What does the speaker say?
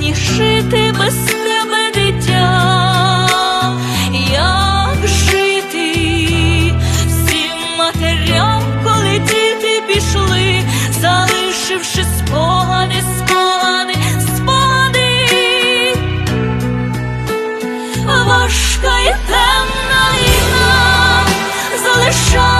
мені жити без тебе, дитя? Як жити всім матерям, коли діти пішли, залишивши спогади, спогади, спогади. Важка і темна війна залишає